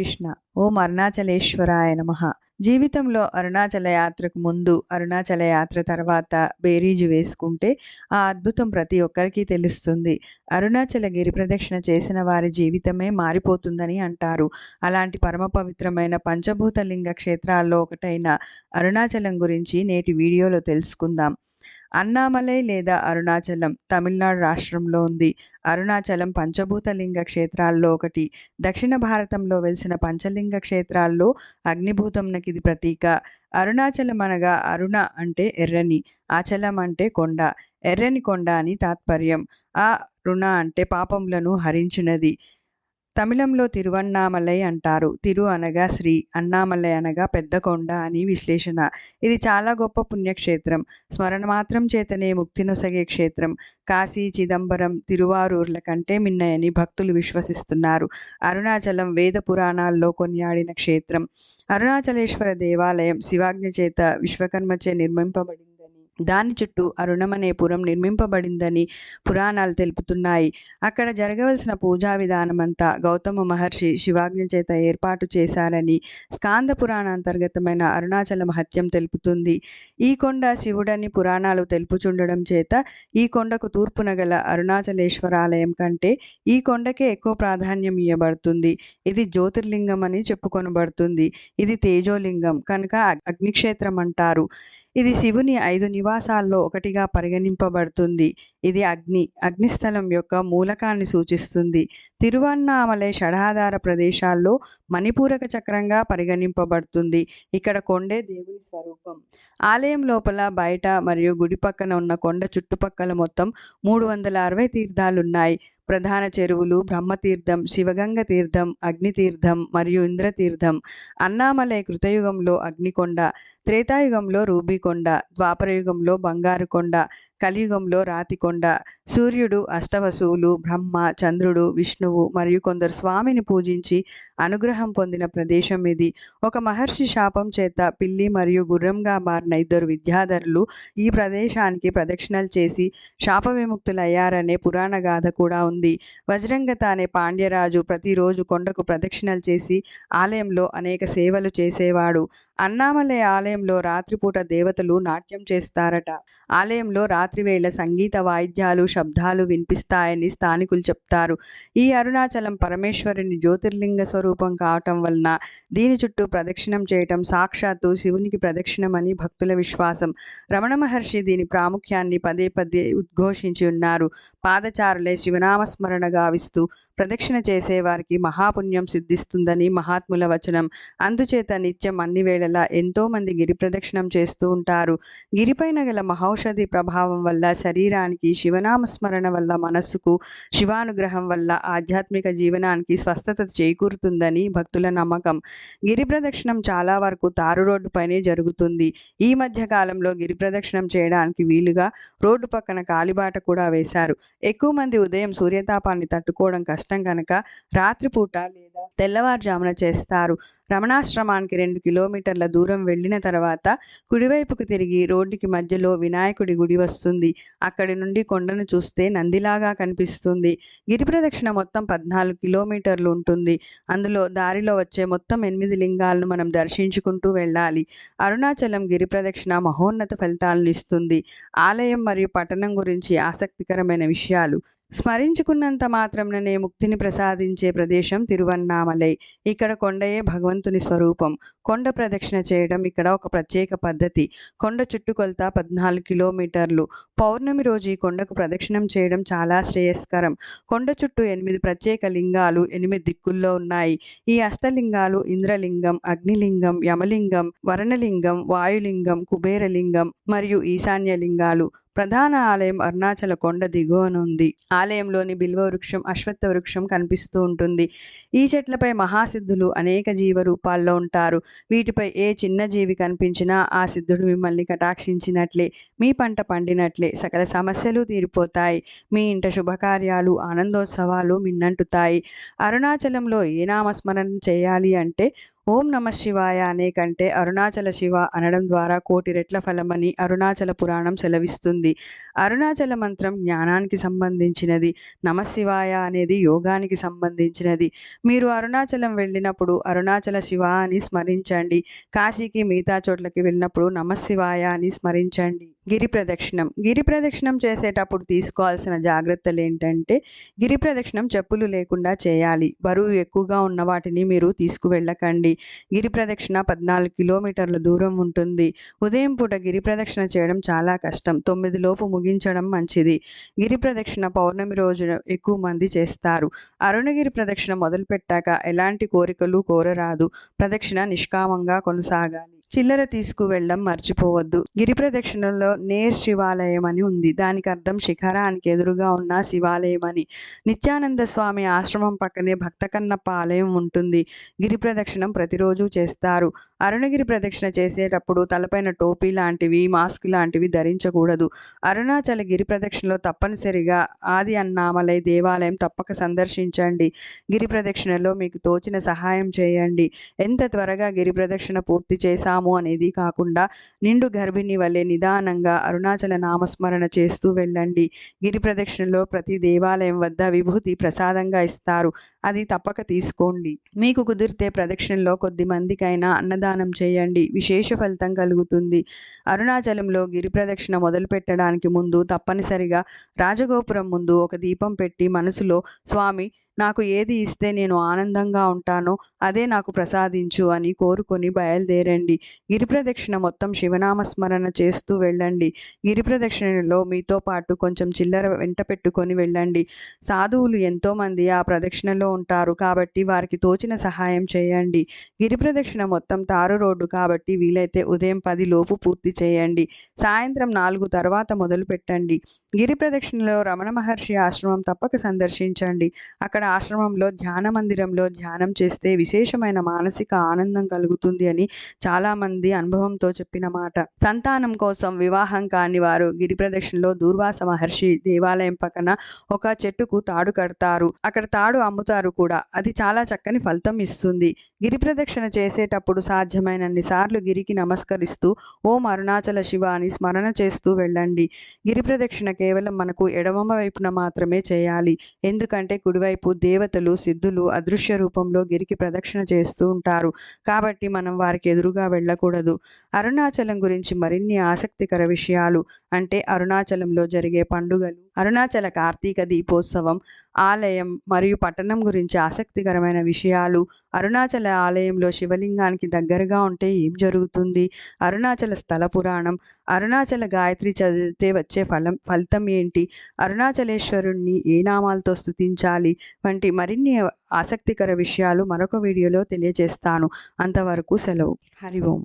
కృష్ణ. ఓం అరుణాచలేశ్వరాయ నమ. జీవితంలో అరుణాచల యాత్రకు ముందు అరుణాచల యాత్ర తర్వాత బేరీజు వేసుకుంటే ఆ అద్భుతం ప్రతి ఒక్కరికి తెలుస్తుంది. అరుణాచల గిరి ప్రదక్షిణ చేసిన వారి జీవితమే మారిపోతుందని అంటారు. అలాంటి పరమ పవిత్రమైన పంచభూత లింగ క్షేత్రాల్లో ఒకటైన అరుణాచలం గురించి నేటి వీడియోలో తెలుసుకుందాం. అన్నామలై లేదా అరుణాచలం తమిళనాడు రాష్ట్రంలో ఉంది. అరుణాచలం పంచభూత లింగ క్షేత్రాల్లో ఒకటి. దక్షిణ భారతంలో వెలిసిన పంచలింగ క్షేత్రాల్లో అగ్నిభూతంనకి ఇది ప్రతీక. అరుణాచలం అనగా అరుణ అంటే ఎర్రని ఆచలం అంటే కొండ. ఎర్రని కొండ అని తాత్పర్యం. ఆ రుణ అంటే పాపములను హరించినది. తమిళంలో తిరువన్నామలై అంటారు. తిరు అనగా శ్రీ అన్నామలై అనగా పెద్ద కొండ అని విశ్లేషణ. ఇది చాలా గొప్ప పుణ్యక్షేత్రం. స్మరణ మాత్రం చేతనే ముక్తినొసగే క్షేత్రం. కాశీ చిదంబరం తిరువారూర్ల కంటే మిన్నయని భక్తులు విశ్వసిస్తున్నారు. అరుణాచలం వేద పురాణాల్లో కొనియాడిన క్షేత్రం. అరుణాచలేశ్వర దేవాలయం శివాజ్ఞ చేత విశ్వకర్మచే నిర్మింపబడింది. దాని చుట్టూ అరుణమనే పురం నిర్మింపబడిందని పురాణాలు తెలుపుతున్నాయి. అక్కడ జరగవలసిన పూజా విధానమంతా గౌతమ మహర్షి శివాజ్ఞ చేత ఏర్పాటు చేశారని స్కాంద పురాణ అంతర్గతమైన అరుణాచల మహత్యం తెలుపుతుంది. ఈ కొండ శివుడని పురాణాలు తెలుపుచుండడం చేత ఈ కొండకు తూర్పున గల అరుణాచలేశ్వరాలయం కంటే ఈ కొండకే ఎక్కువ ప్రాధాన్యం ఇవ్వబడుతుంది ఇది జ్యోతిర్లింగం అని చెప్పుకొనబడుతుంది. ఇది తేజోలింగం కనుక అగ్నిక్షేత్రం అంటారు ఇది శివుని ఐదు నివాసాల్లో ఒకటిగా పరిగణింపబడుతుంది. ఇది అగ్ని అగ్నిస్థలం యొక్క మూలకాన్ని సూచిస్తుంది. తిరువన్నామలై షడాధార ప్రదేశాల్లో మణిపూరక చక్రంగా పరిగణింపబడుతుంది. ఇక్కడ కొండే దేవుని స్వరూపం. ఆలయం లోపల బయట మరియు గుడి పక్కన ఉన్న కొండ చుట్టుపక్కల మొత్తం మూడు వందల అరవై తీర్థాలున్నాయి. ప్రధాన చెరువులు బ్రహ్మతీర్థం శివగంగ తీర్థం అగ్నితీర్థం మరియు ఇంద్రతీర్థం అన్నామలై కృతయుగంలో అగ్నికొండ త్రేతాయుగంలో రూబీకొండ ద్వాపరయుగంలో బంగారుకొండ కలియుగంలో రాతికొండ సూర్యుడు అష్టవసువులు బ్రహ్మ చంద్రుడు విష్ణువు మరియు కొందరు స్వామిని పూజించి అనుగ్రహం పొందిన ప్రదేశం ఇది. ఒక మహర్షి శాపం చేత పిల్లి మరియు గుర్రంగా మారిన ఇద్దరు విద్యాధరులు ఈ ప్రదేశానికి ప్రదక్షిణలు చేసి శాప విముక్తులయ్యారనే పురాణ గాథ కూడా ఉంది. వజ్రంగత అనే పాండ్యరాజు ప్రతిరోజు కొండకు ప్రదక్షిణలు చేసి ఆలయంలో అనేక సేవలు చేసేవాడు. అన్నామలై ఆలయంలో రాత్రిపూట దేవతలు నాట్యం చేస్తారట. ఆలయంలో రాత్రివేళ సంగీత వాయిద్యాలు శబ్దాలు వినిపిస్తాయని స్థానికులు చెప్తారు. ఈ అరుణాచలం పరమేశ్వరుని జ్యోతిర్లింగ స్వరూపం కావటం వలన దీని చుట్టూ ప్రదక్షిణం చేయటం సాక్షాత్తు శివునికి ప్రదక్షిణమని భక్తుల విశ్వాసం. రమణ మహర్షి దీని ప్రాముఖ్యాన్ని పదే పదే ఉద్ఘోషించి ఉన్నారు. పాదచారులే శివనామస్మరణ గావిస్తూ ప్రదక్షిణ చేసేవారికి మహాపుణ్యం సిద్ధిస్తుందని మహాత్ముల వచనం. అందుచేత నిత్యం అన్ని వేళలా ఎంతో మంది గిరి ప్రదక్షిణం చేస్తూ ఉంటారు. గిరిపైన గల మహౌషధి ప్రభావం వల్ల శరీరానికి శివనామస్మరణ వల్ల మనస్సుకు శివానుగ్రహం వల్ల ఆధ్యాత్మిక జీవనానికి స్వస్థత చేకూరుతుందని భక్తుల నమ్మకం. గిరి ప్రదక్షిణం చాలా వరకు తారు రోడ్డుపైనే జరుగుతుంది. ఈ మధ్య కాలంలో గిరి ప్రదక్షిణం చేయడానికి వీలుగా రోడ్డు పక్కన కాలిబాట కూడా వేశారు. ఎక్కువ మంది ఉదయం సూర్యతాపాన్ని తట్టుకోవడం కష్టం. కనుక రాత్రిపూట లేదా తెల్లవారుజామున చేస్తారు. రమణాశ్రమానికి రెండు కిలోమీటర్ల దూరం వెళ్ళిన తర్వాత కుడివైపుకు తిరిగి రోడ్డుకి మధ్యలో వినాయకుడి గుడి వస్తుంది. అక్కడి నుండి కొండను చూస్తే నందిలాగా కనిపిస్తుంది. గిరి ప్రదక్షిణ మొత్తం పద్నాలుగు కిలోమీటర్లు ఉంటుంది. అందులో దారిలో వచ్చే మొత్తం ఎనిమిది లింగాలను మనం దర్శించుకుంటూ వెళ్ళాలి. అరుణాచలం గిరి ప్రదక్షిణ మహోన్నత ఫలితాలను ఇస్తుంది. ఆలయం మరియు పట్టణం గురించి ఆసక్తికరమైన విషయాలు. స్మరించుకున్నంత మాత్రంలోనే ముక్తిని ప్రసాదించే ప్రదేశం తిరువన్నామలై. ఇక్కడ కొండయే భగవంతుని స్వరూపం. కొండ ప్రదక్షిణ చేయడం ఇక్కడ ఒక ప్రత్యేక పద్ధతి. కొండ చుట్టుకొలత పద్నాలుగు కిలోమీటర్లు. పౌర్ణమి రోజు ఈ కొండకు ప్రదక్షిణం చేయడం చాలా శ్రేయస్కరం. కొండ చుట్టూ ఎనిమిది ప్రత్యేక లింగాలు ఎనిమిది దిక్కుల్లో ఉన్నాయి. ఈ అష్టలింగాలు ఇంద్రలింగం అగ్నిలింగం యమలింగం వరణలింగం వాయులింగం కుబేరలింగం మరియు ఈశాన్య లింగాలు ప్రధాన ఆలయం అరుణాచల కొండ దిగువనుంది. ఆలయంలోని బిల్వ వృక్షం అశ్వత్థ వృక్షం కనిపిస్తూ ఉంటుంది. ఈ చెట్లపై మహాసిద్ధులు అనేక జీవ రూపాల్లో ఉంటారు. వీటిపై ఏ చిన్న జీవి కనిపించినా ఆ సిద్ధుడు మిమ్మల్ని కటాక్షించినట్లే మీ పంట పండినట్లే సకల సమస్యలు తీరిపోతాయి. మీ ఇంట శుభకార్యాలు ఆనందోత్సవాలు మిన్నంటుతాయి. అరుణాచలంలో ఏ నామస్మరణ చేయాలి అంటే ఓం నమ శివాయ అనే కంటే అరుణాచల శివ అనడం ద్వారా కోటి రెట్ల ఫలమని అరుణాచల పురాణం సెలవిస్తుంది. అరుణాచల మంత్రం జ్ఞానానికి సంబంధించినది నమశివాయ అనేది యోగానికి సంబంధించినది. మీరు అరుణాచలం వెళ్ళినప్పుడు అరుణాచల శివ అని స్మరించండి. కాశీకి మిగతా చోట్లకి వెళ్ళినప్పుడు నమశివాయ అని స్మరించండి. గిరి ప్రదక్షిణం. గిరి ప్రదక్షిణం చేసేటప్పుడు తీసుకోవాల్సిన జాగ్రత్తలు ఏంటంటే గిరి ప్రదక్షిణం చెప్పులు లేకుండా చేయాలి. బరువు ఎక్కువగా ఉన్న వాటిని మీరు తీసుకువెళ్ళకండి. గిరి ప్రదక్షిణ పద్నాలుగు కిలోమీటర్ల దూరం ఉంటుంది. ఉదయం పూట గిరి ప్రదక్షిణ చేయడం చాలా కష్టం. తొమ్మిది లోపు ముగించడం మంచిది. గిరి ప్రదక్షిణ పౌర్ణమి రోజు ఎక్కువ మంది చేస్తారు. అరుణగిరి ప్రదక్షిణ మొదలుపెట్టాక ఎలాంటి కోరికలు కోరరాదు. ప్రదక్షిణ నిష్కామంగా కొనసాగాలి. చిల్లర తీసుకువెళ్ళడం మర్చిపోవద్దు. గిరి ప్రదక్షిణలో నేర్ శివాలయం అని ఉంది. దానికి అర్థం శిఖరానికి ఎదురుగా ఉన్న శివాలయం అని నిత్యానంద స్వామి ఆశ్రమం పక్కనే భక్త కన్నప్ప ఆలయం ఉంటుంది. గిరి ప్రదక్షిణం ప్రతిరోజు చేస్తారు. అరుణగిరి ప్రదక్షిణ చేసేటప్పుడు తలపైన టోపీ లాంటివి మాస్క్ లాంటివి ధరించకూడదు. అరుణాచల గిరి ప్రదక్షిణలో తప్పనిసరిగా ఆది అన్నామలై దేవాలయం తప్పక సందర్శించండి. గిరి ప్రదక్షిణలో మీకు తోచిన సహాయం చేయండి. ఎంత త్వరగా గిరి ప్రదక్షిణ పూర్తి చేశాం చేశాము అనేది కాకుండా నిండు గర్భిణి వలె నిదానంగా అరుణాచల నామస్మరణ చేస్తూ వెళ్ళండి. గిరి ప్రదక్షిణలో ప్రతి దేవాలయం వద్ద విభూతి ప్రసాదంగా ఇస్తారు. అది తప్పక తీసుకోండి. మీకు కుదిరితే ప్రదక్షిణలో కొద్ది మందికైనా అన్నదానం చేయండి. విశేష ఫలితం కలుగుతుంది. అరుణాచలంలో గిరి ప్రదక్షిణ మొదలు పెట్టడానికి ముందు తప్పనిసరిగా రాజగోపురం ముందు ఒక దీపం పెట్టి మనసులో స్వామి నాకు ఏది ఇస్తే నేను ఆనందంగా ఉంటానో అదే నాకు ప్రసాదించు అని కోరుకొని బయలుదేరండి. గిరి ప్రదక్షిణ మొత్తం శివనామస్మరణ చేస్తూ వెళ్ళండి. గిరి ప్రదక్షిణలో మీతో పాటు కొంచెం చిల్లర వెంట పెట్టుకొని వెళ్ళండి. సాధువులు ఎంతోమంది ఆ ప్రదక్షిణలో ఉంటారు కాబట్టి వారికి తోచిన సహాయం చేయండి. గిరి ప్రదక్షిణ మొత్తం తారు రోడ్డు కాబట్టి వీలైతే ఉదయం పదిలోపు పూర్తి చేయండి. సాయంత్రం నాలుగు తర్వాత మొదలు పెట్టండి గిరి ప్రదక్షిణలో రమణ మహర్షి ఆశ్రమం తప్పక సందర్శించండి. అక్కడ ఆశ్రమంలో ధ్యాన మందిరంలో ధ్యానం చేస్తే విశేషమైన మానసిక ఆనందం కలుగుతుంది అని చాలామంది అనుభవంతో చెప్పిన మాట. సంతానం కోసం వివాహం కాని వారు గిరి ప్రదక్షిణలో దూర్వాస మహర్షి దేవాలయం పక్కన ఒక చెట్టుకు తాడు కడతారు. అక్కడ తాడు అమ్ముతారు కూడా. అది చాలా చక్కని ఫలితం ఇస్తుంది. గిరి ప్రదక్షిణ చేసేటప్పుడు సాధ్యమైనన్ని సార్లు గిరికి నమస్కరిస్తూ ఓం అరుణాచల శివ అని స్మరణ చేస్తూ వెళ్ళండి. గిరి ప్రదక్షిణ కేవలం మనకు ఎడమ వైపున మాత్రమే చేయాలి. ఎందుకంటే కుడివైపు దేవతలు సిద్ధులు అదృశ్య రూపంలో గిరికి ప్రదక్షిణ చేస్తూ ఉంటారు. కాబట్టి మనం వారికి ఎదురుగా వెళ్ళకూడదు. అరుణాచలం గురించి మరిన్ని ఆసక్తికర విషయాలు అంటే అరుణాచలంలో జరిగే పండుగలు అరుణాచల కార్తీక దీపోత్సవం ఆలయం మరియు పట్టణం గురించి ఆసక్తికరమైన విషయాలు. అరుణాచల ఆలయంలో శివలింగానికి దగ్గరగా ఉంటే ఏం జరుగుతుంది? అరుణాచల స్థల పురాణం. అరుణాచల గాయత్రి చదివితే వచ్చే ఫలం ఫలితం ఏంటి? అరుణాచలేశ్వరుణ్ణి ఏ నామాలతో స్థుతించాలి వంటి మరిన్ని ఆసక్తికర విషయాలు మరొక వీడియోలో తెలియజేస్తాను. అంతవరకు సెలవు. హరి ఓం.